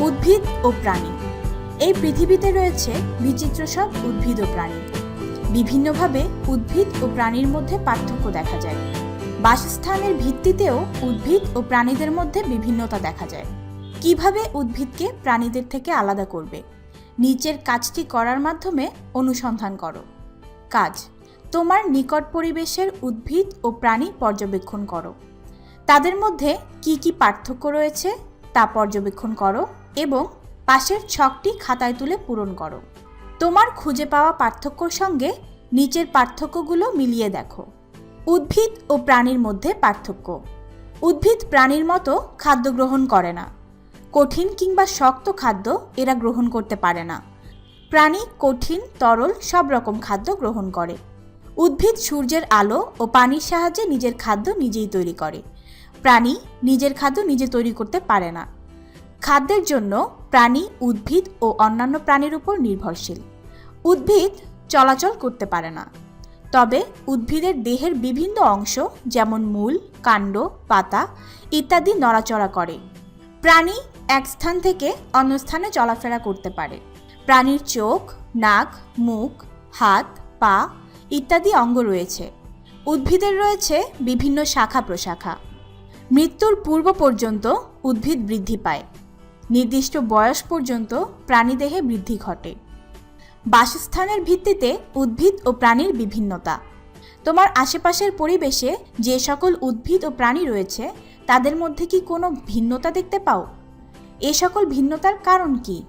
উদ্ভিদ ও প্রাণী। এই পৃথিবীতে রয়েছে বিচিত্র সব উদ্ভিদ ও প্রাণী। বিভিন্নভাবে উদ্ভিদ ও প্রাণীর মধ্যে পার্থক্য দেখা যায়। বাসস্থানের ভিত্তিতেও উদ্ভিদ ও প্রাণীদের মধ্যে বিভিন্নতা দেখা যায়। কীভাবে উদ্ভিদকে প্রাণীদের থেকে আলাদা করবে? নিচের কাজটি করার মাধ্যমে অনুসন্ধান করো। কাজ, তোমার নিকট পরিবেশের উদ্ভিদ ও প্রাণী পর্যবেক্ষণ করো। তাদের মধ্যে কি কি পার্থক্য রয়েছে তা পর্যবেক্ষণ করো। এবং পাশের ছকটি খাতায় তুলে পূরণ করো। তোমার খুঁজে পাওয়া পার্থক্যর সঙ্গে নিচের পার্থক্যগুলো মিলিয়ে দেখো। উদ্ভিদ ও প্রাণীর মধ্যে পার্থক্য। উদ্ভিদ প্রাণীর মতো খাদ্য গ্রহণ করে না। কঠিন কিংবা শক্ত খাদ্য এরা গ্রহণ করতে পারে না। প্রাণী কঠিন, তরল, সব রকম খাদ্য গ্রহণ করে। উদ্ভিদ সূর্যের আলো ও পানির সাহায্যে নিজের খাদ্য নিজেই তৈরি করে। প্রাণী নিজের খাদ্য নিজে তৈরি করতে পারে না। খাদ্যের জন্য প্রাণী, উদ্ভিদ ও অন্যান্য প্রাণীর উপর নির্ভরশীল। উদ্ভিদ চলাচল করতে পারে না। তবে উদ্ভিদের দেহের বিভিন্ন অংশ যেমন মূল, কাণ্ড, পাতা ইত্যাদি নড়াচড়া করে। প্রাণী এক স্থান থেকে অন্য স্থানে চলাফেরা করতে পারে। প্রাণীর চোখ, নাক, মুখ, হাত, পা ইত্যাদি অঙ্গ রয়েছে। উদ্ভিদের রয়েছে বিভিন্ন শাখা প্রশাখা। মৃত্যুর পূর্ব পর্যন্ত উদ্ভিদ বৃদ্ধি পায়। নির্দিষ্ট বয়স পর্যন্ত প্রাণীদেহে বৃদ্ধি ঘটে। বাসস্থানের ভিত্তিতে উদ্ভিদ ও প্রাণীর বিভিন্নতা। তোমার আশেপাশের পরিবেশে যে সকল উদ্ভিদ ও প্রাণী রয়েছে, তাদের মধ্যে কি কোনো ভিন্নতা দেখতে পাও? এ সকল ভিন্নতার কারণ কি?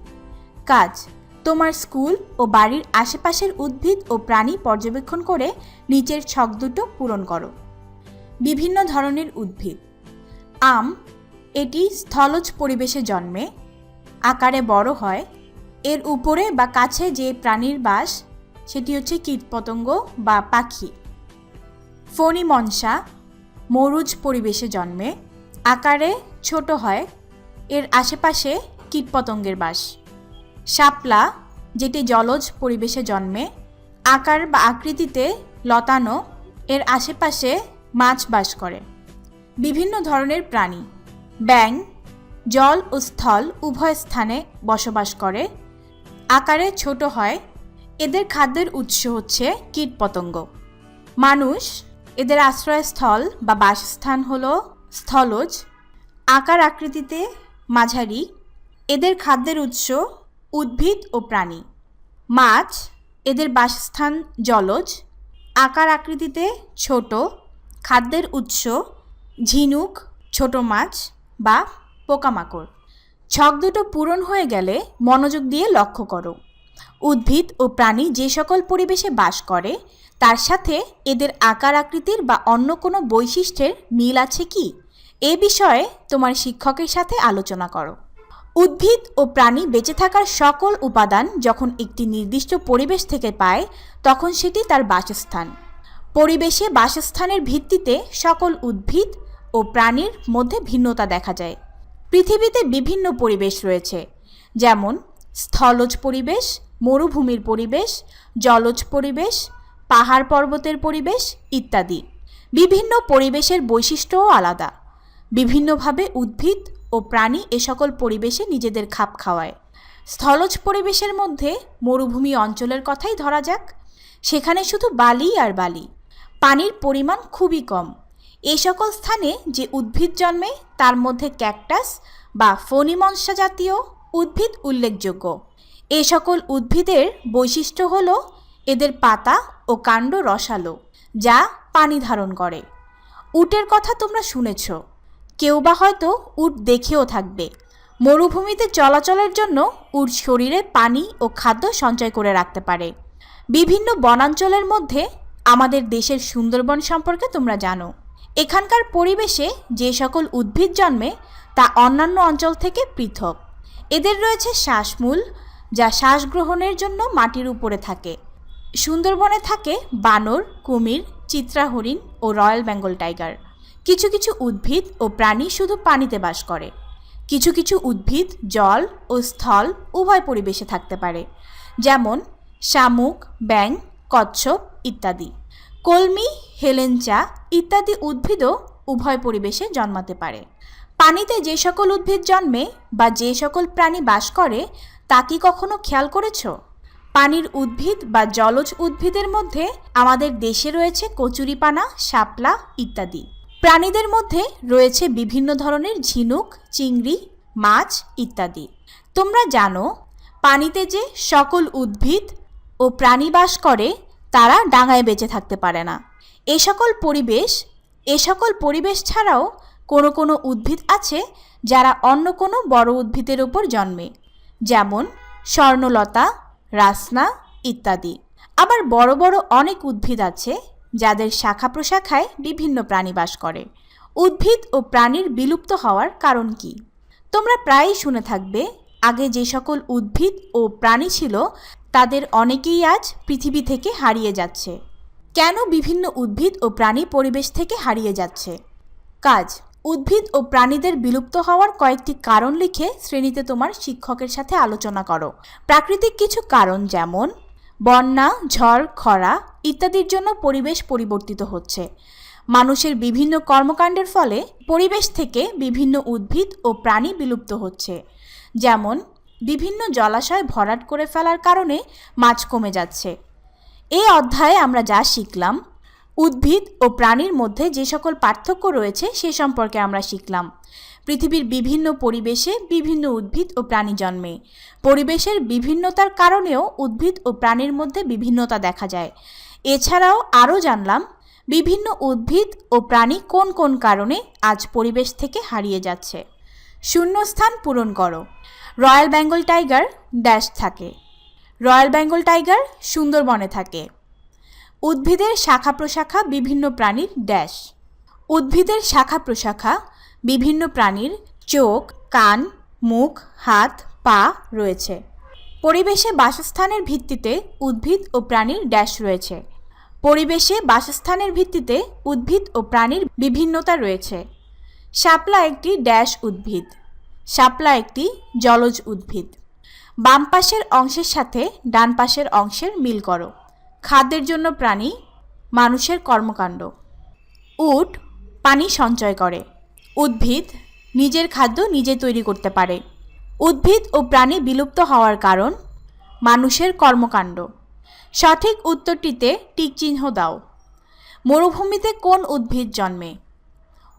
কাজ। তোমার স্কুল ও বাড়ির আশেপাশের উদ্ভিদ ও প্রাণী পর্যবেক্ষণ করে নিচের ছক দুটো পূরণ করো। বিভিন্ন ধরনের উদ্ভিদ। আম এটি স্থলজ পরিবেশে জন্মে, আকারে বড় হয়। এর উপরে বা কাছে যে প্রাণীর বাস, সেটি হচ্ছে কীটপতঙ্গ বা পাখি। ফণি মনসা মরুজ পরিবেশে জন্মে, আকারে ছোট হয়। এর আশেপাশে কীটপতঙ্গের বাস। শাপলা, যেটি জলজ পরিবেশে জন্মে, আকার বা আকৃতিতে লতানো, এর আশেপাশে মাছ বাস করে। বিভিন্ন ধরনের প্রাণী। ব্যাং জল ও স্থল উভয় স্থানে বসবাস করে। আকারে ছোট হয়। এদের খাদ্যের উৎস হচ্ছে কীটপতঙ্গ মানুষ, এদের আশ্রয়স্থল বা বাসস্থান হল স্থলজ। আকার আকৃতিতে মাঝারি। এদের খাদ্যের উৎস উদ্ভিদ ও প্রাণী। মাছ, এদের বাসস্থান জলজ। আকার আকৃতিতে ছোট। খাদ্যের উৎস ঝিনুক, ছোট মাছ। বা পোকামাকড়। ছক দুটো পূরণ হয়ে গেলে মনোযোগ দিয়ে লক্ষ্য করো। উদ্ভিদ ও প্রাণী যে সকল পরিবেশে বাস করে, তার সাথে এদের আকার আকৃতির বা অন্য কোনো বৈশিষ্ট্যের মিল আছে কি? এ বিষয়ে তোমার শিক্ষকের সাথে আলোচনা করো। উদ্ভিদ ও প্রাণী বেঁচে থাকার সকল উপাদান যখন একটি নির্দিষ্ট পরিবেশ থেকে পায়, তখন সেটি তার বাসস্থান। পরিবেশে বাসস্থানের ভিত্তিতে সকল উদ্ভিদ ও প্রাণীর মধ্যে ভিন্নতা দেখা যায়। পৃথিবীতে বিভিন্ন পরিবেশ রয়েছে, যেমন স্থলজ পরিবেশ, মরুভূমির পরিবেশ, জলজ পরিবেশ, পাহাড় পর্বতের পরিবেশ ইত্যাদি। বিভিন্ন পরিবেশের বৈশিষ্ট্যও আলাদা। বিভিন্নভাবে উদ্ভিদ ও প্রাণী এ সকল পরিবেশে নিজেদের খাপ খাওয়ায়। স্থলজ পরিবেশের মধ্যে মরুভূমি অঞ্চলের কথাই ধরা যাক। সেখানে শুধু বালি আর বালি। পানির পরিমাণ খুবই কম। এই সকল স্থানে যে উদ্ভিদ জন্মে, তার মধ্যে ক্যাকটাস বা ফণিমনসা জাতীয় উদ্ভিদ উল্লেখযোগ্য। এ সকল উদ্ভিদের বৈশিষ্ট্য হল এদের পাতা ও কাণ্ড রসালো, যা পানি ধারণ করে। উটের কথা তোমরা শুনেছ। কেউ বা হয়তো উট দেখেও থাকবে। মরুভূমিতে চলাচলের জন্য উট শরীরে পানি ও খাদ্য সঞ্চয় করে রাখতে পারে। বিভিন্ন বনাঞ্চলের মধ্যে আমাদের দেশের সুন্দরবন সম্পর্কে তোমরা জানো। এখানকার পরিবেশে যে সকল উদ্ভিদ জন্মে, তা অন্যান্য অঞ্চল থেকে পৃথক। এদের রয়েছে শ্বাসমূল, যা শ্বাস গ্রহণের জন্য মাটির উপরে থাকে। সুন্দরবনে থাকে বানর, কুমির চিত্রা হরিণ ও রয়্যাল বেঙ্গল টাইগার। কিছু কিছু উদ্ভিদ ও প্রাণী শুধু পানিতে বাস করে। কিছু কিছু উদ্ভিদ জল ও স্থল উভয় পরিবেশে থাকতে পারে, যেমন শামুক ব্যাং কচ্ছপ ইত্যাদি। কলমি হেলেঞ্চা ইত্যাদি উদ্ভিদও উভয় পরিবেশে জন্মাতে পারে। পানিতে যে সকল উদ্ভিদ জন্মে বা যে সকল প্রাণী বাস করে, তা কি কখনো খেয়াল করেছ? পানির উদ্ভিদ বা জলজ উদ্ভিদের মধ্যে আমাদের দেশে রয়েছে কচুরিপানা, শাপলা ইত্যাদি। প্রাণীদের মধ্যে রয়েছে বিভিন্ন ধরনের ঝিনুক, চিংড়ি, মাছ ইত্যাদি। তোমরা জানো, পানিতে যে সকল উদ্ভিদ ও প্রাণী বাস করে, তারা ডাঙায় বেঁচে থাকতে পারে না। এ সকল পরিবেশ, এ সকল পরিবেশ ছাড়াও কোনো কোনো উদ্ভিদ আছে যারা অন্য কোনো বড় উদ্ভিদের ওপর জন্মে, যেমন স্বর্ণলতা, রাসনা ইত্যাদি। আবার বড় বড় অনেক উদ্ভিদ আছে যাদের শাখা প্রশাখায় বিভিন্ন প্রাণী বাস করে। উদ্ভিদ ও প্রাণীর বিলুপ্ত হওয়ার কারণ কি? তোমরা প্রায়ই শুনে থাকবে, আগে যে সকল উদ্ভিদ ও প্রাণী ছিল, তাদের অনেকেই আজ পৃথিবী থেকে হারিয়ে যাচ্ছে। কেন বিভিন্ন উদ্ভিদ ও প্রাণী পরিবেশ থেকে হারিয়ে যাচ্ছে? কাজ, উদ্ভিদ ও প্রাণীদের বিলুপ্ত হওয়ার কয়েকটি কারণ লিখে শ্রেণীতে তোমার শিক্ষকের সাথে আলোচনা করো। প্রাকৃতিক কিছু কারণ যেমন, বন্যা, ঝড়, খরা ইত্যাদির জন্য পরিবেশ পরিবর্তিত হচ্ছে। মানুষের বিভিন্ন কর্মকাণ্ডের ফলে পরিবেশ থেকে বিভিন্ন উদ্ভিদ ও প্রাণী বিলুপ্ত হচ্ছে। যেমন, বিভিন্ন জলাশয় ভরাট করে ফেলার কারণে মাছ কমে যাচ্ছে। এই অধ্যায়ে আমরা যা শিখলাম, উদ্ভিদ ও প্রাণীর মধ্যে যে সকল পার্থক্য রয়েছে সে সম্পর্কে আমরা শিখলাম। পৃথিবীর বিভিন্ন পরিবেশে বিভিন্ন উদ্ভিদ ও প্রাণী জন্মে। পরিবেশের বিভিন্নতার কারণেও উদ্ভিদ ও প্রাণীর মধ্যে বিভিন্নতা দেখা যায়। এছাড়াও আরও জানলাম, বিভিন্ন উদ্ভিদ ও প্রাণী কোন কোন কারণে আজ পরিবেশ থেকে হারিয়ে যাচ্ছে। শূন্যস্থান পূরণ করো। রয়্যাল বেঙ্গল টাইগার ড্যাশ থাকে। রয়্যাল বেঙ্গল টাইগার সুন্দরবনে থাকে। উদ্ভিদের শাখা প্রশাখা বিভিন্ন প্রাণীর ড্যাশ। উদ্ভিদের শাখা প্রশাখা বিভিন্ন প্রাণীর চোখ, কান, মুখ, হাত, পা রয়েছে। পরিবেশে বাসস্থানের ভিত্তিতে উদ্ভিদ ও প্রাণীর ড্যাশ রয়েছে। পরিবেশে বাসস্থানের ভিত্তিতে উদ্ভিদ ও প্রাণীর বিভিন্নতা রয়েছে। শাপলা একটি ড্যাশ উদ্ভিদ। শাপলা একটি জলজ উদ্ভিদ। বাম পাশের অংশের সাথে ডান পাশের অংশের মিল করো। খাদ্যের জন্য প্রাণী, মানুষের কর্মকাণ্ড। উট, পানি সঞ্চয় করে। উদ্ভিদ, নিজের খাদ্য নিজে তৈরি করতে পারে। উদ্ভিদ ও প্রাণী বিলুপ্ত হওয়ার কারণ, মানুষের কর্মকাণ্ড। সঠিক উত্তরটিতে টিক চিহ্ন দাও। মরুভূমিতে কোন উদ্ভিদ জন্মে?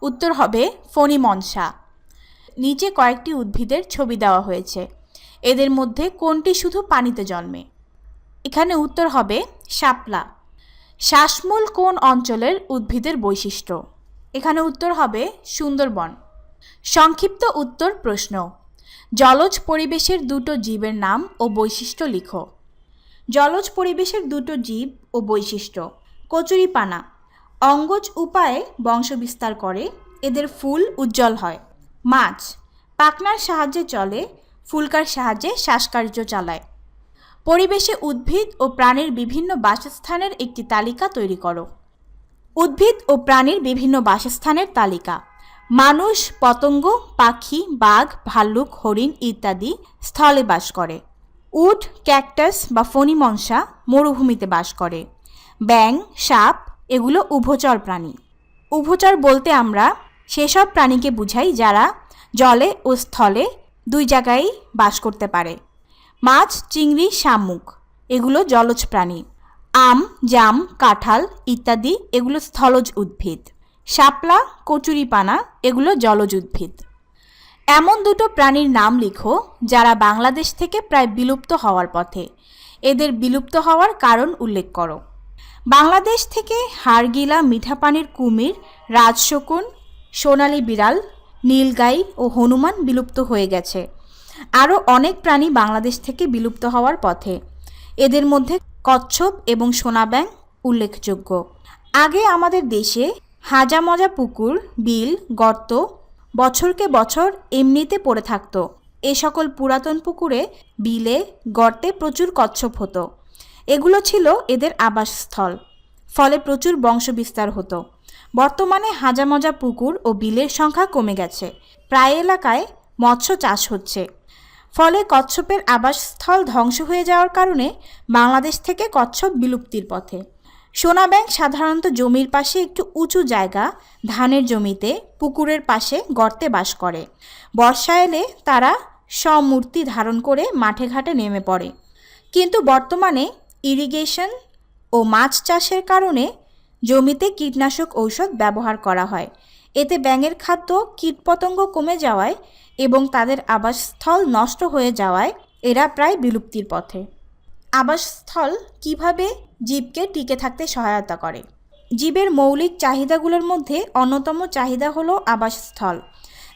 উত্তর হবে ফণিমনসা। নিচে কয়েকটি উদ্ভিদের ছবি দেওয়া হয়েছে। এদের মধ্যে কোনটি শুধু পানিতে জন্মে? এখানে উত্তর হবে শাপলা। শ্বাসমূল কোন অঞ্চলের উদ্ভিদের বৈশিষ্ট্য? এখানে উত্তর হবে সুন্দরবন। সংক্ষিপ্ত উত্তর প্রশ্ন। জলজ পরিবেশের দুটো জীবের নাম ও বৈশিষ্ট্য লিখো। জলজ পরিবেশের দুটো জীব ও বৈশিষ্ট্য। কচুরিপানা। অঙ্গজ উপায়ে বংশবিস্তার করে, এদের ফুল উজ্জ্বল হয়। মাছ। পাখনার সাহায্যে চলে ফুলকার সাহায্যে শ্বাসকার্য চালায়। পরিবেশে উদ্ভিদ ও প্রাণীর বিভিন্ন বাসস্থানের একটি তালিকা তৈরি করো। উদ্ভিদ ও প্রাণীর বিভিন্ন বাসস্থানের তালিকা। মানুষ, পতঙ্গ, পাখি, বাঘ, ভাল্লুক, হরিণ ইত্যাদি স্থলে বাস করে। উট, ক্যাকটাস বা ফণিমনসা মরুভূমিতে বাস করে। ব্যাং সাপ এগুলো উভচর প্রাণী। উভচর বলতে আমরা সেসব প্রাণীকে বুঝাই যারা জলে ও স্থলে দুই জায়গায় বাস করতে পারে। মাছ, চিংড়ি, শামুক, এগুলো জলজ প্রাণী। আম, জাম, কাঁঠাল ইত্যাদি এগুলো স্থলজ উদ্ভিদ। শাপলা, কচুরিপানা এগুলো জলজ উদ্ভিদ। এমন দুটো প্রাণীর নাম লিখো যারা বাংলাদেশ থেকে প্রায় বিলুপ্ত হওয়ার পথে। এদের বিলুপ্ত হওয়ার কারণ উল্লেখ করো। বাংলাদেশ থেকে হাড়গিলা মিঠা পানির কুমির, রাজশকুন, সোনালী বিড়াল নীলগাই ও হনুমান বিলুপ্ত হয়ে গেছে। আরও অনেক প্রাণী বাংলাদেশ থেকে বিলুপ্ত হওয়ার পথে। এদের মধ্যে কচ্ছপ এবং সোনাব্যাং উল্লেখযোগ্য। আগে আমাদের দেশে হাজা মজা পুকুর, বিল, গর্ত বছরকে বছর এমনিতে পড়ে থাকতো। এ সকল পুরাতন পুকুরে, বিলে, গর্তে প্রচুর কচ্ছপ হতো। এগুলো ছিল এদের আবাসস্থল। ফলে প্রচুর বংশবিস্তার হতো। বর্তমানে হাজামজা পুকুর ও বিলের সংখ্যা কমে গেছে। প্রায় এলাকায় মৎস্য চাষ হচ্ছে। ফলে কচ্ছপের আবাসস্থল ধ্বংস হয়ে যাওয়ার কারণে বাংলাদেশ থেকে কচ্ছপ বিলুপ্তির পথে। সোনা ব্যাংক সাধারণত জমির পাশে একটু উঁচু জায়গা, ধানের জমিতে পুকুরের পাশে গর্তে বাস করে। বর্ষা এলে তারা সমূর্তি ধারণ করে মাঠে ঘাটে নেমে পড়ে। কিন্তু বর্তমানে ইরিগেশন ও মাছ চাষের কারণে জমিতে কীটনাশক ঔষধ ব্যবহার করা হয়। এতে ব্যাঙের খাদ্য, কীটপতঙ্গ কমে যাওয়ায় এবং তাদের আবাসস্থল নষ্ট হয়ে যাওয়ায় এরা প্রায় বিলুপ্তির পথে। আবাসস্থল কীভাবে জীবকে টিকে থাকতে সহায়তা করে? জীবের মৌলিক চাহিদাগুলোর মধ্যে অন্যতম চাহিদা হলো আবাসস্থল।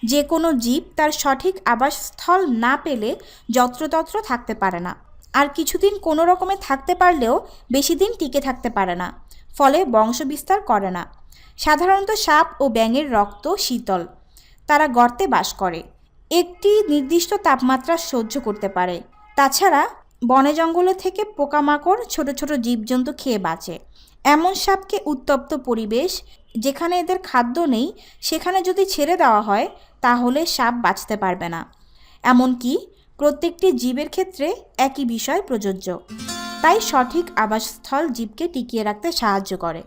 যে কোনো জীব তার সঠিক আবাসস্থল না পেলে যত্রতত্র থাকতে পারে না। আর কিছুদিন কোনো রকমে থাকতে পারলেও বেশি দিন টিকে থাকতে পারে না। ফলে বংশ বিস্তার করে না। সাধারণত সাপ ও ব্যাঙের রক্ত শীতল। তারা গর্তে বাস করে। একটি নির্দিষ্ট তাপমাত্রা সহ্য করতে পারে। তাছাড়া বনে জঙ্গলে থেকে পোকামাকড় ছোট ছোট জীবজন্তু খেয়ে বাঁচে। এমন সাপকে উত্তপ্ত পরিবেশ যেখানে এদের খাদ্য নেই, সেখানে যদি ছেড়ে দেওয়া হয়, তাহলে সাপ বাঁচতে পারবে না। এমনকি প্রত্যেকটি জীবের ক্ষেত্রে একই বিষয় প্রযোজ্য। তাই সঠিক আবাসস্থল জীবকে টিকিয়ে রাখতে সাহায্য করে।